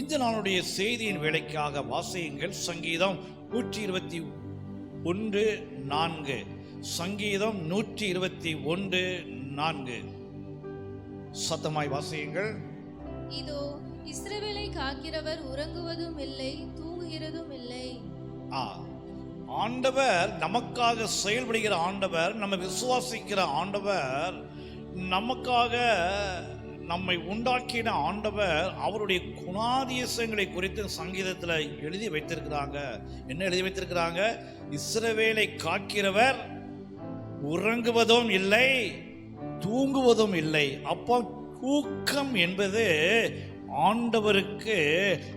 இந்த நாளுடைய செய்தியின் வேலைக்காக வாசியுங்கள். சங்கீதம் நூற்றி இருபத்தி ஒன்று நான்கு. சங்கீதம் நூற்றி இருபத்தி ஒன்று நான்கு. சத்தமாய் வாசியுங்கள். இதோ இஸ்ரவேலை காக்கிறவர் உறங்குவதும் இல்லை தூங்குகிறதும் இல்லை. ஆ ஆண்டவர் நமக்காக செயல்படுகிற ஆண்டவர் நம்ம விசுவாசிக்கிற ஆண்டவர் நமக்காக நம்மை உண்டாக்கின ஆண்டவர் அவருடைய குணாதிசயங்களை குறித்து சங்கீதத்தில் எழுதி வைத்திருக்கிறாங்க. என்ன எழுதி வைத்திருக்கிறாங்க? இஸ்ரவேலை காக்கிறவர் உறங்குவதும் இல்லை தூங்குவதும் இல்லை. அப்போ தூக்கம் என்பது ஆண்டவருக்கு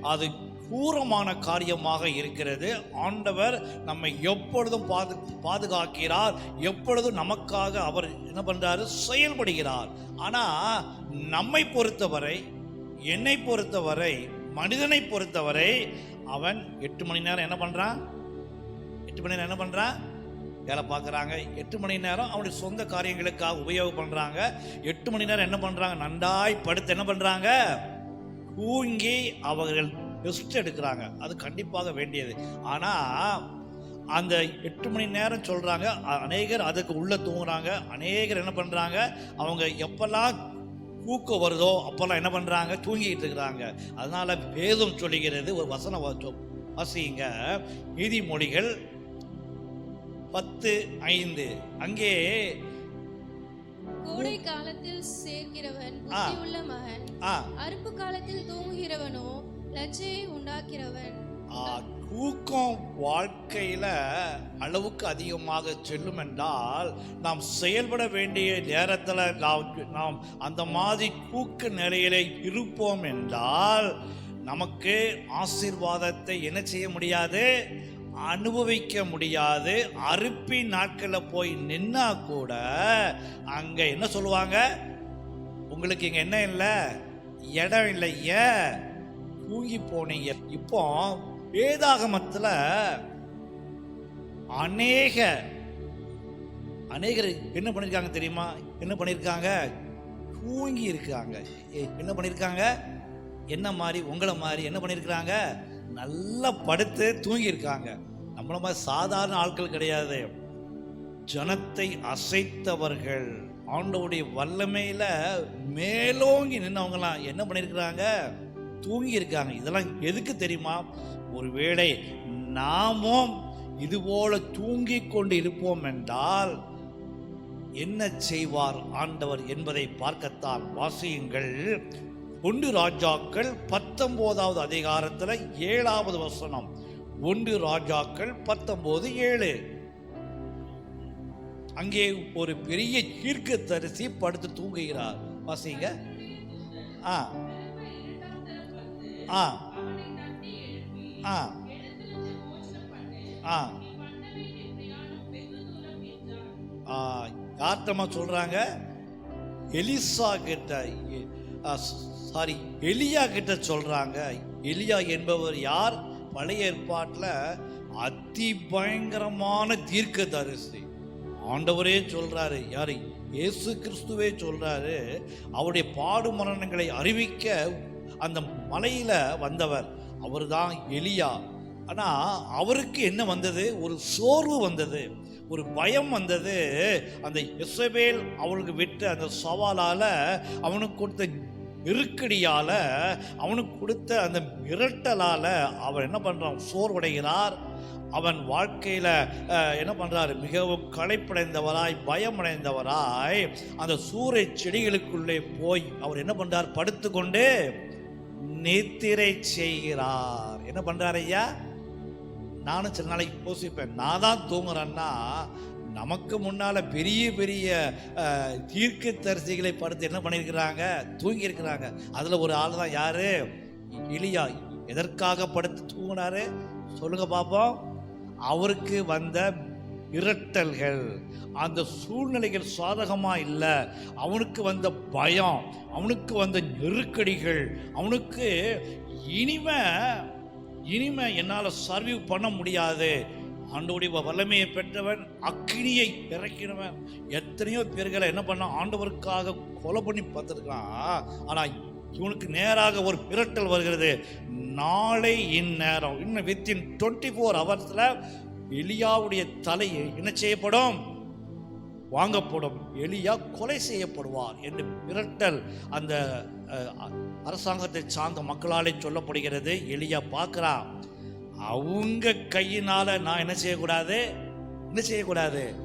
அது கூரமான காரியமாக இருக்கிறது. ஆண்டவர் நம்மை எப்பொழுதும் பாது பாதுகாக்கிறார். எப்பொழுதும் நமக்காக அவர் என்ன பண்ணுறாரு செயல்படுகிறார். ஆனால் நம்மை பொறுத்தவரை என்னை பொறுத்தவரை மனிதனை பொறுத்தவரை அவன் எட்டு மணி நேரம் என்ன பண்ணுறான் எட்டு மணி நேரம் என்ன பண்ணுறான் வேலை பார்க்குறாங்க. எட்டு மணி நேரம் அவனுடைய சொந்த காரியங்களுக்காக உபயோகம் பண்ணுறாங்க எட்டு மணி நேரம் என்ன பண்ணுறாங்க நன்றாய் படுத்து என்ன பண்ணுறாங்க தூங்கி அவர்கள் ரெஸ்ட் எடுக்கிறாங்க. அது கண்டிப்பாக வேண்டியது. ஆனால் அந்த எட்டு மணி நேரம் சொல்கிறாங்க அநேகர் அதுக்கு உள்ளே தூங்குறாங்க. அநேகர் என்ன பண்ணுறாங்க அவங்க எப்பெல்லாம் தூக்கம் வருதோ அப்போல்லாம் என்ன பண்ணுறாங்க தூங்கிட்டு இருக்கிறாங்க. அதனால் வேதம் சொல்லுகிறது ஒரு வசன வாசிங்க நீதிமொழிகள் பத்து ஐந்து. அங்கே கோடை காலத்தில் சேர்க்கிறவன் அறுப்பு காலத்தில் தூங்குகிறவனோ லജ്ജையை உண்டாக்கிறவன். ஆ, தூக்கம் வாழ்க்கையில அளவுக்கு அதிகமாக செல்லும் என்றால் நாம் செயல்பட வேண்டிய நேரத்தில் நாம் நாம் அந்த மாதிரி தூக்க நிலையில இருப்போம் என்றால் நமக்கு ஆசீர்வாதத்தை என்ன செய்ய முடியாது? அனுபவிக்க முடியாது. அறுப்பி நாட்களில் போய் நின்னா கூட அங்கே என்ன சொல்லுவாங்க? உங்களுக்கு இங்கே என்ன இல்லை? இடம் இல்லை ஏன் தூங்கி போனீங்க இப்போ வேதாகமத்தில் அநேக அநேகர் என்ன பண்ணியிருக்காங்க தெரியுமா? என்ன பண்ணியிருக்காங்க தூங்கி இருக்காங்க என்ன பண்ணியிருக்காங்க என்ன மாதிரி உங்களை மாதிரி என்ன பண்ணியிருக்கிறாங்க நல்லா படுத்து தூங்கி இருக்காங்க நம்மள மாதிரி சாதாரண ஆட்கள் கிடையாது. ஜனத்தை அசைத்தவர்கள். ஆண்டவுடைய வல்லமையில் மேலோங்கி நின்னவங்கலாம் என்ன பண்ணியிருக்கிறாங்க தூங்கி இருக்காங்க இதெல்லாம் எதுக்கு தெரியுமா? ஒருவேளை நாமும் இதுபோல தூங்கி கொண்டு இருப்போம் என்றால் என்ன செய்வார் ஆண்டவர் என்பதை பார்க்கத்தான் வாசியுங்கள். ஒன்று ராஜாக்கள் பத்தொன்பதாவது அதிகாரத்தில் ஏழாவது வசனம். ஒன்று ராஜாக்கள் பத்தொன்பது ஏழு. அங்கே ஒரு பெரிய தீர்க்க தரிசி படுத்து தூங்குகிறார். வாசிங்க. ஆ. ஆ. ஆ. ஆ. ஆ சொல்கிறாங்க எலிசா கிட்ட சாரி எலியா கிட்ட சொல்கிறாங்க எலியா என்பவர் யார்? பழைய ஏற்பாட்டில் அதி பயங்கரமான தீர்க்க தரிசி ஆண்டவரே சொல்கிறாரு யாரு? இயேசு கிறிஸ்துவே சொல்கிறாரு அவருடைய பாடு மரணங்களை அறிவிக்க அந்த மலையில் வந்தவர். அவர் தான் எலியா. ஆனால் அவருக்கு என்ன வந்தது? ஒரு சோர்வு வந்தது. ஒரு பயம் வந்தது. அந்த இசபேல் அவளுக்கு விட்ட அந்த சவாலால் அவனுக்கு கொடுத்த நெருக்கடியால் அவனுக்கு கொடுத்த அந்த மிரட்டலால் அவன் என்ன பண்ணுறான் சோர்வடைகிறார். அவன் வாழ்க்கையில் என்ன பண்ணுறாரு மிகவும் களைப்படைந்தவராய் பயமடைந்தவராய் அந்த சூறை செடிகளுக்குள்ளே போய் அவர் என்ன பண்ணுறார் படுத்துக்கொண்டு நித்திரை செய்கிறார். என்ன பண்றாரு ஐயா? நானும் சில நாளைக்கு யோசிப்பேன். நான் தான் தூங்குறேன்னா நமக்கு முன்னால பெரிய பெரிய தீர்க்க தரிசிகளை படுத்து என்ன பண்ணியிருக்கிறாங்க? தூங்கி இருக்கிறாங்க அதுல ஒரு ஆள் தான் யாரு? இளியா எதற்காக படுத்து தூங்கினாரு? சொல்லுங்க பாப்போம். அவருக்கு வந்த இரட்டல்கள் அந்த சூழ்நிலைகள் சாதகமாக இல்லை. அவனுக்கு வந்த பயம் அவனுக்கு வந்த நெருக்கடிகள் அவனுக்கு இனிமே இனிமே என்னால் சர்வீவ் பண்ண முடியாது. ஆண்டோடைய வல்லமையை பெற்றவன் அக்னியை இறக்கினவன். எத்தனையோ பேர்களை என்ன பண்ண ஆண்டவருக்காக கொலை பண்ணி பார்த்துருக்கான். ஆனால் இவனுக்கு நேராக ஒரு பிரட்டல் வருகிறது. நாளை இந்நேரம் இன்னும் வித்தின் டுவெண்ட்டி ஃபோர் ஹவர்ஸில் எலியாவுடைய தலை என்ன செய்யப்படும்? வாங்கப்படும். எலியா கொலை செய்யப்படுவார் என்று மிரட்டல் அந்த அரசாங்கத்தை சார்ந்த மக்களாலே சொல்லப்படுகிறது. எலியா பார்க்குறான் அவங்க கையினால நான் என்ன செய்யக்கூடாது? என்ன செய்யக்கூடாது?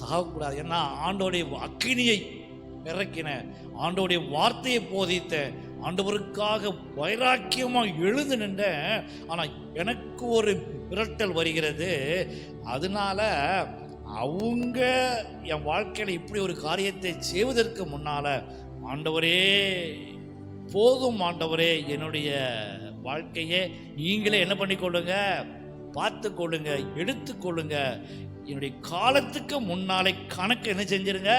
சாகக்கூடாது. ஏன்னா ஆண்டோடைய அக்கினியை இறக்கின ஆண்டோடைய வார்த்தையை போதித்த ஆண்டவருக்காக வைராக்கியமாக எழுந்து நின்றேன் ஆனால் எனக்கு ஒரு மிரட்டல் வருகிறது. அதனால அவங்க என் வாழ்க்கையில் இப்படி ஒரு காரியத்தை செய்வதற்கு முன்னால ஆண்டவரே போதும் ஆண்டவரே என்னுடைய வாழ்க்கையை நீங்களே என்ன பண்ணிக்கொள்ளுங்க பார்த்து கொள்ளுங்க எடுத்துக்கொள்ளுங்க என்னுடைய காலத்துக்கு முன்னாலே கணக்கு என்ன செஞ்சிருங்க?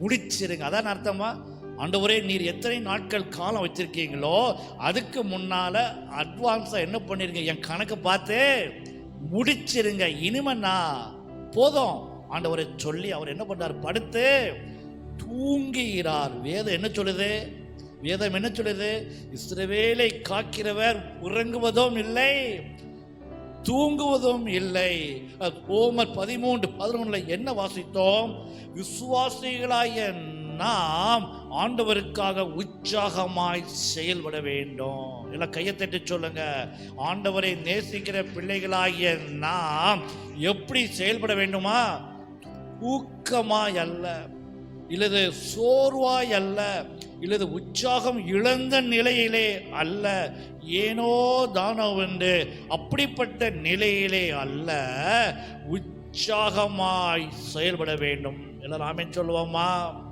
முடிச்சிருங்க. அதான் அர்த்தமா? ஆண்டவரே நீர் எத்தனை நாட்கள் காலம் வச்சிருக்கீங்களோ அதுக்கு முன்னால அட்வான்ஸா என்ன பண்ணிருங்க என் கணக்கு பார்த்து முடிச்சிருங்க. இனிமண்ணா போதும். ஆண்டவரை சொல்லி அவர் என்ன பண்ணார் படுத்து தூங்குகிறார். வேதம் என்ன சொல்லுது? வேதம் என்ன சொல்லுது? இஸ்ரவேலை காக்கிறவர் உறங்குவதும் இல்லை தூங்குவதும் இல்லை. ஓமர் பதிமூன்று பதினொன்றுல என்ன வாசித்தோம்? விசுவாசிகளாய நாம் ஆண்டவருக்காக உற்சாகமாய் செயல்பட வேண்டும். எல்லாம் கையை தட்டி சொல்லுங்க. ஆண்டவரை நேசிக்கிற பிள்ளைகளாகிய நாம் எப்படி செயல்பட வேண்டுமா? ஊக்கமாய் அல்ல இல்லது சோர்வாய் அல்ல இல்லது உற்சாகம் இழந்த நிலையிலே அல்ல. ஏனோ தானோ என்று அப்படிப்பட்ட நிலையிலே அல்ல. உற்சாகமாய் செயல்பட வேண்டும். எல்லாரும் நாமே சொல்லுவோமா?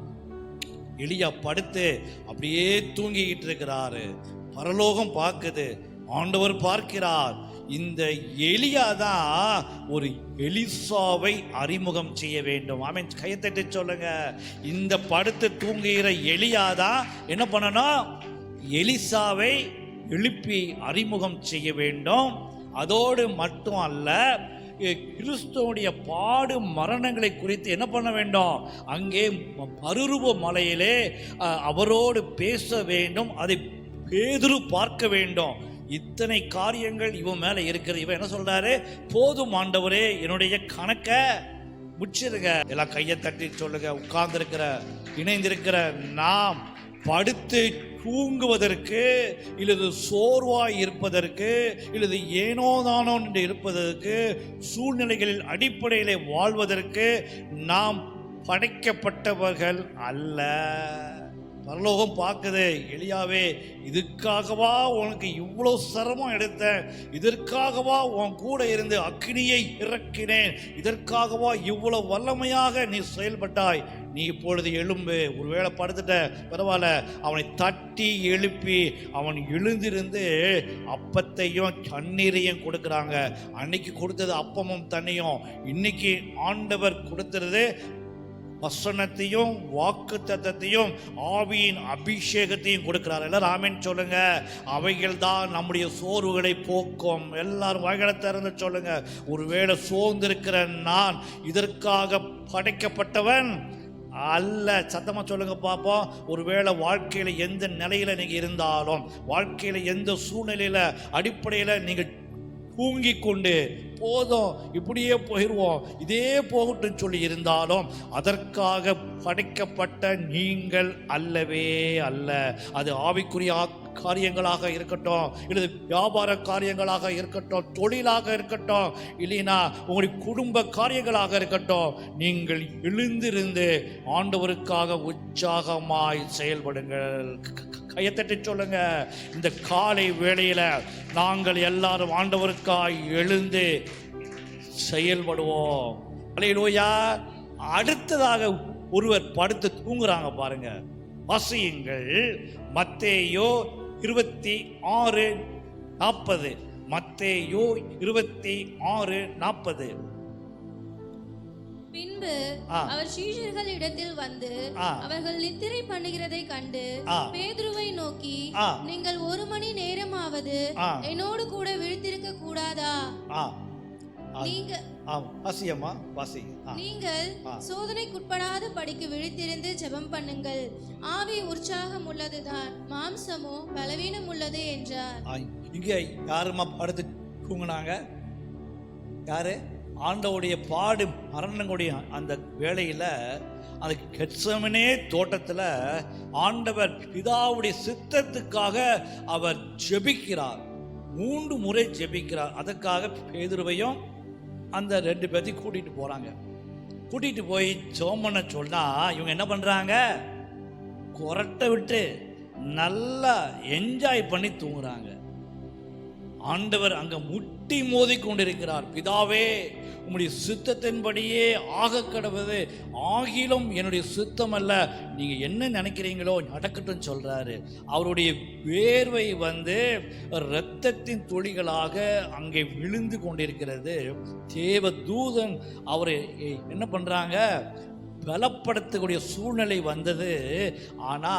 எலியா படுத்து அப்படியே தூங்கிக்கிட்டு இருக்கிறாரு. பரலோகம் பார்க்குது. ஆண்டவர் பார்க்கிறார். இந்த எலியா தான் ஒரு எலிசாவை அறிமுகம் செய்ய வேண்டும். ஆமென். கையத்தட்டி சொல்லுங்க. இந்த படுத்து தூங்குகிற எலியா தான் என்ன பண்ணணும்? எலிசாவை எழுப்பி அறிமுகம் செய்ய வேண்டும். அதோடு மட்டும் அல்ல கிறிஸ்துவனுடைய பாடு மரணங்களை குறித்து என்ன பண்ண வேண்டும்? அங்கே ம- பருருவ மலையிலே அவரோடு பேச வேண்டும் அதை பேதுரு பார்க்க வேண்டும். இத்தனை காரியங்கள் இவன் மேலே இருக்கிறது இவன் என்ன சொல்றாரு? போதும் ஆண்டவரே என்னுடைய கணக்க முடிச்சிருங்க எல்லாம் கையை தட்டி சொல்லுங்க. உட்கார்ந்திருக்கிற இணைந்திருக்கிற நாம் படுத்து தூங்குவதற்கு இல்லது சோர்வாய் இருப்பதற்கு இல்லது ஏனோ தானோ என்று இருப்பதற்கு சூழ்நிலைகளில் அடிப்படையிலே வாழ்வதற்கு நாம் படைக்கப்பட்டவர்கள் அல்ல. பரலோகம் பார்க்குது எளியாவே இதுக்காகவா உனக்கு இவ்வளோ சிரமம் எடுத்தேன்? இதற்காகவா உன் கூட இருந்து அக்னியை இறக்கினேன்? இதற்காகவா இவ்வளோ வல்லமையாக நீ செயல்பட்டாய்? நீ இப்பொழுது எழும்பு. ஒருவேளை படுத்துட்ட பரவாயில்ல. அவனை தட்டி எழுப்பி அவன் எழுந்திருந்து அப்பத்தையும் தண்ணீரையும் கொடுக்குறாங்க. அன்னைக்கு கொடுத்தது அப்பமும் தண்ணியும். இன்னைக்கு ஆண்டவர் கொடுத்துறது வசனத்தையும் வாக்கு தத்தத்தையும் ஆவியின் அபிஷேகத்தையும் கொடுக்கிறார். எல்லாரும் ஆமின்னு சொல்லுங்க. அவைகள் தான் நம்முடைய சோர்வுகளை போக்கும். எல்லாரும் வாய்களை திறந்து சொல்லுங்க. ஒருவேளை சோர்ந்திருக்கிற நான் இதற்காக படைக்கப்பட்டவன் அல்ல. சத்தமாக சொல்லுங்க பார்ப்போம் ஒருவேளை வாழ்க்கையில் எந்த நிலையில் நீங்கள் இருந்தாலும் வாழ்க்கையில் எந்த சூழ்நிலையில் அடிப்படையில் நீங்கள் தூங்கி கொண்டு போதும் இப்படியே போயிடுவோம் இதே போகட்டும் சொல்லி இருந்தாலும் அதற்காக படைக்கப்பட்ட நீங்கள் அல்லவே அல்ல. அது ஆவிக்குரிய காரியங்களாக இருக்கட்டும் இல்லது வியாபார காரியங்களாக இருக்கட்டும் தொழிலாக இருக்கட்டும் இல்லைனா உங்களுடைய குடும்ப காரியங்களாக இருக்கட்டும் நீங்கள் எழுந்திருந்து ஆண்டவருக்காக உற்சாகமாய் செயல்படுங்கள். கையத்தட்டி கையை சொல்லுங்க. இந்த காலை வேளையில் நாங்கள் எல்லாரும் ஆண்டவருக்காய் எழுந்து செயல்படுவோம். அலையிலோயா. அடுத்ததாக ஒருவர் படுத்து தூங்குறாங்க பாருங்க. வசியுங்கள். மத்தேயோ இருபத்தி ஆறு நாற்பது மத்தேயோ இருபத்தி ஆறு நாற்பது பின்பு. அவர் சீஷர்கள் இடத்தில் வந்து. அவர்கள் நித்திரை பண்ணுகிறதை கண்டு. பேதுருவை நோக்கி. நீங்கள் ஒரு மணி நேரமாவது. என்னோடு கூட விழித்திருக்க கூடாதா. நீங்க ஆ வாசியம்மா வாசி நீங்கள். சோதனைக்குட்படாத படிக்கு விழித்திருந்து ஜெபம் பண்ணுங்கள். ஆவி உற்சாகம் உள்ளதுதான். மாம்சமோ பலவீனம் உள்ளது என்றார். இங்க யாரும்மா படுத்து தூங்குனாங்க? யாரு? ஆண்டவுடைய பாடு மரணங்களுடைய அந்த வேளையில அந்த கெட்சமனே தோட்டத்துல ஆண்டவர் பிதாவுடைய சித்தத்துக்காக அவர் ஜெபிக்கிறார். மூன்று முறை ஜெபிக்கிறார். அதற்காக பேதுருவையும் அந்த ரெண்டு பேர்த்தையும் கூட்டிகிட்டு போகிறாங்க கூட்டிகிட்டு போய் சோமனை சொன்னால் இவங்க என்ன பண்ணுறாங்க குரட்டை விட்டு நல்லா என்ஜாய் பண்ணி தூங்குறாங்க. ஆண்டவர் அங்கே அங்க முட்டி மோதி கொண்டிருக்கிறார் பிதாவே உம்முடைய சித்தத்தின்படியே ஆக கடவுது ஆகிலும் என்னுடைய சித்தம் அல்ல நீங்க என்ன நினைக்கிறீங்களோ நடக்கட்டும் சொல்றாரு. அவருடைய வேர்வை வந்து இரத்தத்தின் துளிகளாக அங்கே விழுந்து கொண்டிருக்கிறது. தேவ தூதன் அவரை என்ன பண்றாங்க? பலப்படுத்தக்கூடிய சூழ்நிலை வந்தது. ஆனா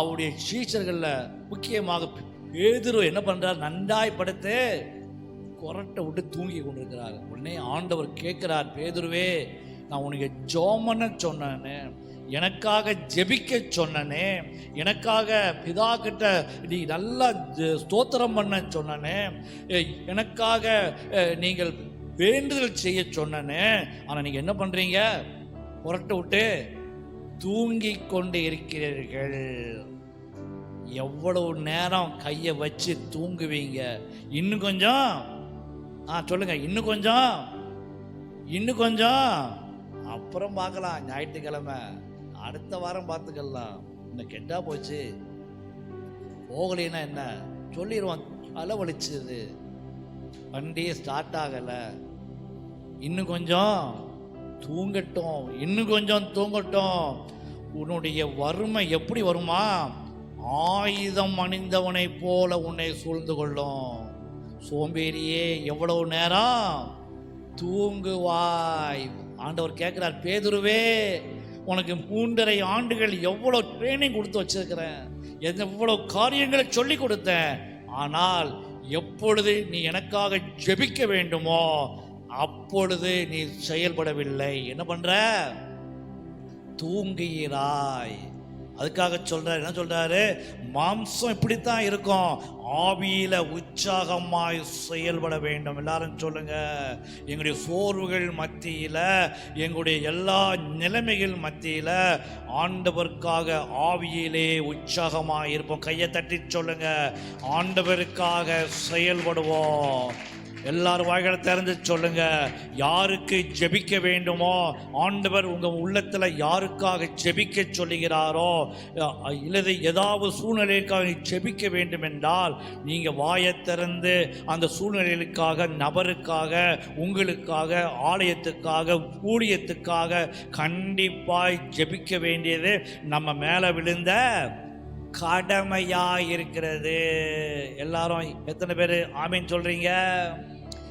அவருடைய சீச்சர்களில் முக்கியமாக பேதுரு என்ன பண்றார்? நன்றாய் படுத்து கொரட்டை விட்டு தூங்கி கொண்டிருக்கிறார். உடனே ஆண்டவர் கேட்கிறார் பேதுருவே நான் உனக்கு ஜோமன சொன்னேனே எனக்காக ஜெபிக்க சொன்னனே எனக்காக பிதா கிட்ட நீ நல்லா ஸ்தோத்திரம் பண்ண சொன்னனே எனக்காக நீங்கள் வேண்டுதல் செய்ய சொன்னனே ஆனால் நீங்கள் என்ன பண்றீங்க? புரட்டு விட்டு தூங்கி கொண்டு இருக்கிறீர்கள். எவ்வளவு நேரம் கையை வச்சு தூங்குவீங்க? இன்னும் கொஞ்சம் ஆ சொல்லுங்கள் இன்னும் கொஞ்சம். இன்னும் கொஞ்சம். அப்புறம் பார்க்கலாம். ஞாயிற்றுக்கிழமை. அடுத்த வாரம் பார்த்துக்கலாம். இந்த கெட்டா போச்சு. போகலைன்னா என்ன? சொல்லிடுவான் அளவழிச்சது வண்டியே ஸ்டார்ட் ஆகலை. இன்னும் கொஞ்சம். தூங்கட்டும். இன்னும் கொஞ்சம் தூங்கட்டும். உன்னுடைய வறுமை எப்படி வருமா? ஆயுதம் அணிந்தவனைப் போல உன்னை சூழ்ந்து கொள்ளும். சோம்பேறியே எவ்வளவு நேரம்? தூங்குவாய். ஆண்டவர் கேட்கிறார் பேதுருவே உனக்கு மூன்றரை ஆண்டுகள் எவ்வளோ ட்ரைனிங் கொடுத்து வச்சிருக்கிறேன். எவ்வளோ காரியங்களை சொல்லி கொடுத்தேன். ஆனால் எப்பொழுது நீ எனக்காக ஜெபிக்க வேண்டுமோ அப்பொழுது நீ செயல்படவில்லை. என்ன பண்ணுற தூங்குகிறாய். அதுக்காக சொல்கிறார் என்ன சொல்கிறாரு மாம்சம் இப்படித்தான் இருக்கும். ஆவியில உற்சாகமாய் செயல்பட வேண்டும். எல்லாரும் சொல்லுங்க. எங்களுடைய சோர்வுகள் மத்தியில எங்களுடைய எல்லா நிலைமைகள் மத்தியில ஆண்டவருக்காக ஆவியிலே உற்சாகமாக இருப்போம். கையை தட்டி சொல்லுங்க. ஆண்டவருக்காக செயல்படுவோம். எல்லாரும் வாய்களை திறந்து சொல்லுங்க. யாருக்கு ஜெபிக்க வேண்டுமோ ஆண்டவர் உங்க உள்ளத்துல யாருக்காக ஜெபிக்க சொல்லுகிறாரோ இல்லது ஏதாவது சூழ்நிலைக்காக ஜெபிக்க வேண்டும் என்றால் நீங்க வாயை திறந்து அந்த சூழ்நிலைகளுக்காக நபருக்காக உங்களுக்காக ஆலயத்துக்காக ஊழியத்துக்காக கண்டிப்பாய் ஜெபிக்க வேண்டியது நம்ம மேல விழுந்த கடமையாக இருக்கிறது எல்லாரும் எத்தனை பேர் ஆமீன் சொல்கிறீங்க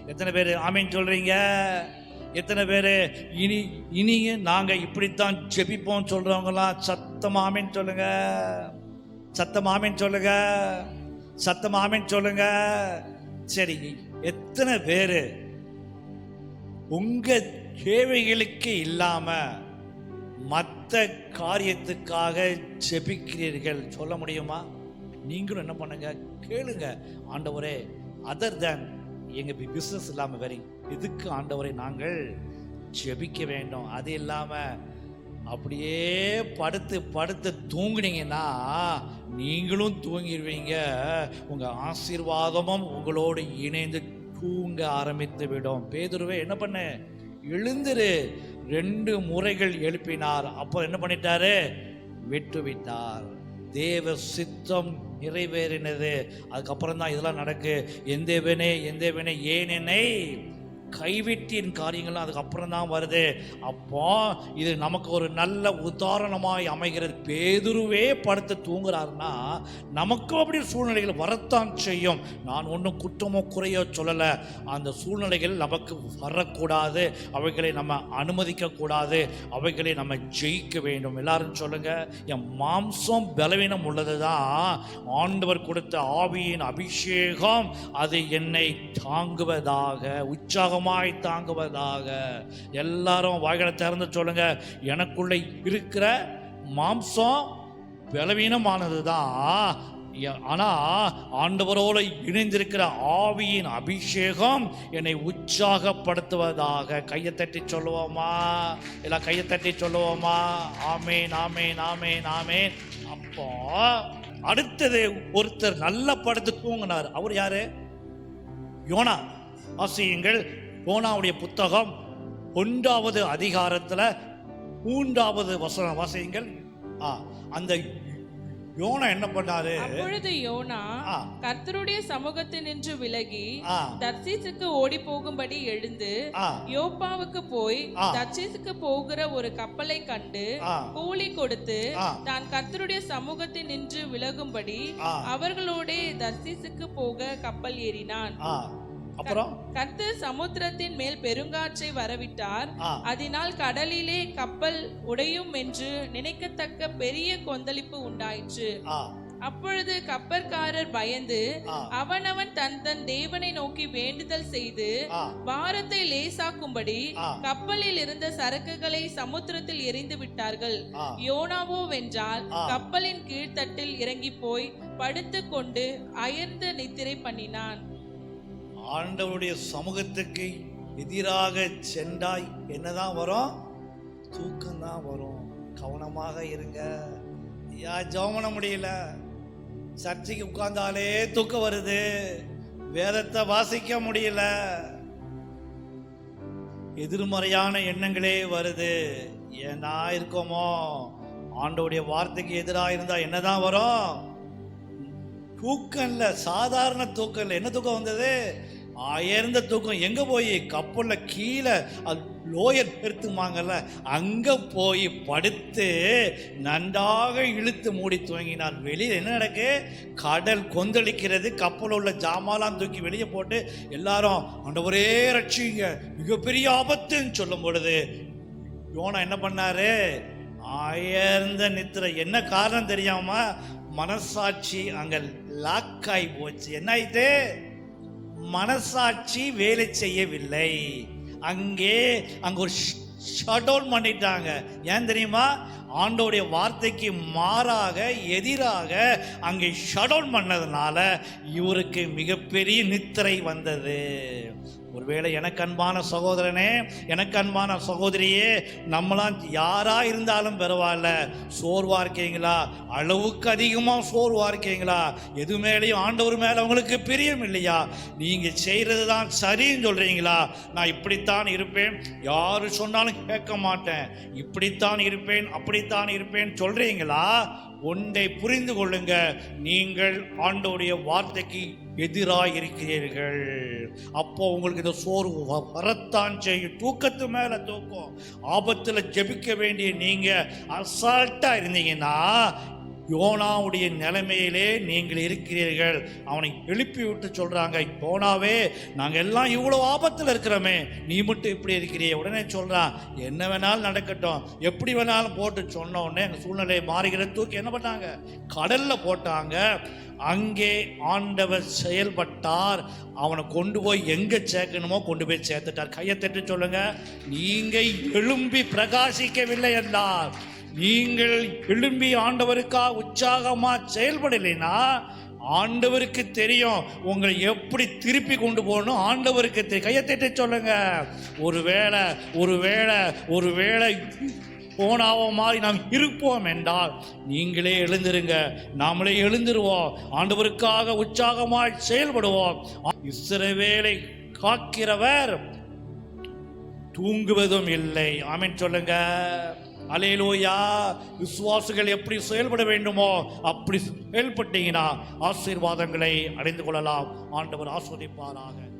எத்தனை பேர் ஆமீன் சொல்கிறீங்க எத்தனை பேர்? இனி இனியும் நாங்கள் இப்படித்தான் ஜெபிப்போம் சொல்கிறவங்களாம் சத்தம் ஆமீன் சொல்லுங்க. சத்தம் ஆமீன் சொல்லுங்க. சத்தம் ஆமீன் சொல்லுங்க. சரி எத்தனை பேர் உங்கள் தேவைகளுக்கு இல்லாமல் மற்ற காரியத்துக்காக ஜெபிக்கிறீர்கள் சொல்ல முடியுமா? நீங்களும் என்ன பண்ணுங்க கேளுங்க. ஆண்டவரே அதர் தேன் எங்க பிஸ்னஸ் இல்லாம வரீங்க இதுக்கு ஆண்டவரை நாங்கள் ஜெபிக்க வேண்டும்? அது இல்லாம அப்படியே படுத்து படுத்து தூங்குனீங்கன்னா நீங்களும் தூங்கிடுவீங்க உங்க ஆசீர்வாதமும் உங்களோடு இணைந்து தூங்க ஆரம்பித்து விடும். பேதுருவே என்ன பண்ண? எழுந்துரு. ரெண்டு முறைகள் எழுப்பினார். அப்போ என்ன பண்ணிட்டாரு? விட்டு விட்டார் தேவ சித்தம் நிறைவேறினது. அதுக்கப்புறம் தான் இதெல்லாம் நடக்கு. எந்தேவனே எந்தேவனே ஏனெனை கைவிட்டின் காரியங்கள்லாம் அதுக்கப்புறம் தான் வருது. அப்போ இது நமக்கு ஒரு நல்ல உதாரணமாய் அமைகிறது. பேதுருவே படுத்து தூங்குறாருன்னா நமக்கும் அப்படி சூழ்நிலைகள் வரத்தான் செய்யும். நான் ஒன்றும் குற்றமோ குறையோ சொல்லலை. அந்த சூழ்நிலைகள் நமக்கு வரக்கூடாது. அவைகளை நம்ம அனுமதிக்கக்கூடாது. அவைகளை நம்ம ஜெயிக்க வேண்டும். எல்லாரும் சொல்லுங்க. என் மாம்சம் பலவீனம் உள்ளது தான் ஆண்டவர் கொடுத்த ஆவியின் அபிஷேகம் அது என்னை தாங்குவதாக உற்சாகம் உற்சாகமாய் தாங்குவதாக. எல்லாரும் வாய்களை திறந்து சொல்லுங்க. எனக்குள்ள இருக்கிற மாம்சம் பலவீனமானது தான் ஆனால் ஆண்டவரோடு இணைந்திருக்கிற ஆவியின் அபிஷேகம் என்னை உற்சாகப்படுத்துவதாக. கையை தட்டி சொல்லுவோமா? இல்லை கையை தட்டி சொல்லுவோமா? ஆமேன் ஆமேன் ஆமேன் ஆமேன். அப்போ அடுத்தது ஒருத்தர் நல்ல படுத்து தூங்கினார். அவர் யாரு? யோனா. வாசியுங்கள். யோனாவுடைய புத்தகம் ஒன்றாவது அதிகாரத்தில் மூன்றாவது வசனம் வாசியுங்கள் ஆ அந்த யோனா என்ன பண்ணாரு அப்பொழுது யோனா. கர்த்தருடைய சமூகத்தினின்று விலகி ஆ தர்சீசுக்கு ஓடி போகும்படி எழுந்து யோப்பாவுக்கு போய். தர்சீசுக்கு போகிற ஒரு கப்பலை கண்டு கூலி கொடுத்து. தான் கர்த்தருடைய சமூகத்தில் நின்று விலகும்படி. அவர்களோடே தர்சீசுக்கு போக கப்பல் ஏறினான் அப்புறம்? கர்த்தர் சமுத்திரத்தின் மேல் பெருங்காற்றை வரவிட்டார். அதனால் கடலிலே கப்பல் உடையும் என்று நினைக்கத்தக்க பெரிய கொந்தளிப்பு உண்டாயிற்று. அப்பொழுது கப்பற்காரர் பயந்து அவனவன் தன் தன் தேவனை நோக்கி வேண்டுதல் செய்து பாரத்தை லேசாக்கும்படி. கப்பலில் இருந்த சரக்குகளை சமுத்திரத்தில் எறிந்து விட்டார்கள். யோனாவோ வென்றால். கப்பலின் கீழ்த்தட்டில் இறங்கி போய் படுத்துக்கொண்டு அயர்ந்து நித்திரை பண்ணினான். ஆண்டவருடைய சமூகத்துக்கு எதிராக சென்றாய் என்னதான் வரும்? தூக்கம் தான் வரும். கவனமாக இருங்க. ஐயா ஜெபம் முடியல. சர்ச்சைக்கு உட்கார்ந்தாலே தூக்கம் வருது. வேதத்தை வாசிக்க முடியல. எதிர்மறையான எண்ணங்களே வருது. ஏன்னா இருக்கோமோ? ஆண்டோடைய வார்த்தைக்கு எதிராக இருந்தா என்னதான் வரும்? தூக்கம் இல்லை சாதாரண தூக்கம் இல்லை என்ன தூக்கம் வந்தது? அயர்ந்த தூக்கம். எங்கே போய்? கப்பலில் கீழே அது லோயர் பெருத்துமாங்கல்ல அங்கே போய் படுத்து நன்றாக இழுத்து மூடி துவங்கினார் வெளியில் என்ன நடக்கு? கடல் கொந்தளிக்கிறது. கப்பல் உள்ள ஜாமாலாம் தூக்கி வெளியே போட்டு எல்லாரும் ஆண்டவரே ரட்சிங்க மிகப்பெரிய ஆபத்துன்னு சொல்லும் பொழுது யோனா என்ன பண்ணாரு? அயர்ந்த நித்திரை. என்ன காரணம் தெரியாம மனசாட்சி அங்க லாக் ஆகி போச்சு. என்ன ஆயிட்டு மனசாட்சி வேலை செய்யவில்லை. அங்கே அங்க ஒரு ஷட் டவுன் பண்ணிட்டாங்க. ஏன் தெரியுமா? ஆண்டோடைய வார்த்தைக்கு மாறாக எதிராக அங்கே ஷடவுன் பண்ணதுனால இவருக்கு மிகப்பெரிய நித்திரை வந்தது. ஒருவேளை எனக்கு அன்பான சகோதரனே எனக்கு அன்பான சகோதரியே நம்மளாம் யாராக இருந்தாலும் பரவாயில்ல. சோர்வாக இருக்கீங்களா? அளவுக்கு அதிகமாக சோர்வாக இருக்கீங்களா? எது மேலேயும் ஆண்டவர் மேலே உங்களுக்கு பிரியம் இல்லையா? நீங்கள் செய்கிறது தான் சரின்னு சொல்கிறீங்களா நான் இப்படித்தான் இருப்பேன். யாரு சொன்னாலும் கேட்க மாட்டேன். இப்படித்தான் இருப்பேன் அப்படி இப்படித்தான் இருப்பேன் சொல்றீங்களா? ஒன்றை புரிந்து கொள்ளுங்க. நீங்கள் ஆண்டோடைய வார்த்தைக்கு எதிராக இருக்கிறீர்கள் அப்போ உங்களுக்கு இந்த சோர்வு வ- வரத்தான் செய்யும். தூக்கத்து மேல தூக்கம். ஆபத்துல ஜெபிக்க வேண்டிய நீங்க அசால்ட்டா இருந்தீங்கன்னா யோனாவுடைய நிலைமையிலே நீங்கள் இருக்கிறீர்கள். அவனை எழுப்பி விட்டு சொல்றாங்க யோனாவே நாங்கள் எல்லாம் இவ்வளோ ஆபத்தில் இருக்கிறோமே நீ மட்டும் இப்படி இருக்கிறிய. உடனே சொல்றான் என்ன வேணாலும் நடக்கட்டும். எப்படி வேணாலும் போட்டு சொன்ன உடனே எங்கள் சூழ்நிலை மாறுகிற தூக்கி என்ன பண்ணாங்க? கடல்ல போட்டாங்க. அங்கே ஆண்டவர் செயல்பட்டார். அவனை கொண்டு போய் எங்க சேர்க்கணுமோ கொண்டு போய் சேர்த்துட்டார். கையை தட்டு சொல்லுங்க நீங்க எழும்பி பிரகாசிக்கவில்லை என்றார். நீங்கள் எழும்பி ஆண்டவருக்கா உற்சாகமா செயல்படலைன்னா ஆண்டவருக்கு தெரியும். உங்களை எப்படி திருப்பி கொண்டு போகணும் ஆண்டவருக்கு தெரியும். கையை தட்டி சொல்லுங்க. ஒருவேளை ஒருவேளை ஒருவேளை போனாவோ மாதிரி நாம் இருப்போம் என்றால் நீங்களே எழுந்திருங்க. நாமளே எழுந்திருவோம். ஆண்டவருக்காக உற்சாகமாய் செயல்படுவோம். இஸ்ரவேலை காக்கிறவர் தூங்குவதும் இல்லை. ஆமீன் சொல்லுங்க. அலையிலோயா. விசுவாசிகள் எப்படி செயல்பட வேண்டுமோ அப்படி செயல்பட்டீங்கன்னா ஆசீர்வாதங்களை அடைந்து கொள்ளலாம். ஆண்டவர் ஆஸ்வதிப்பாராக.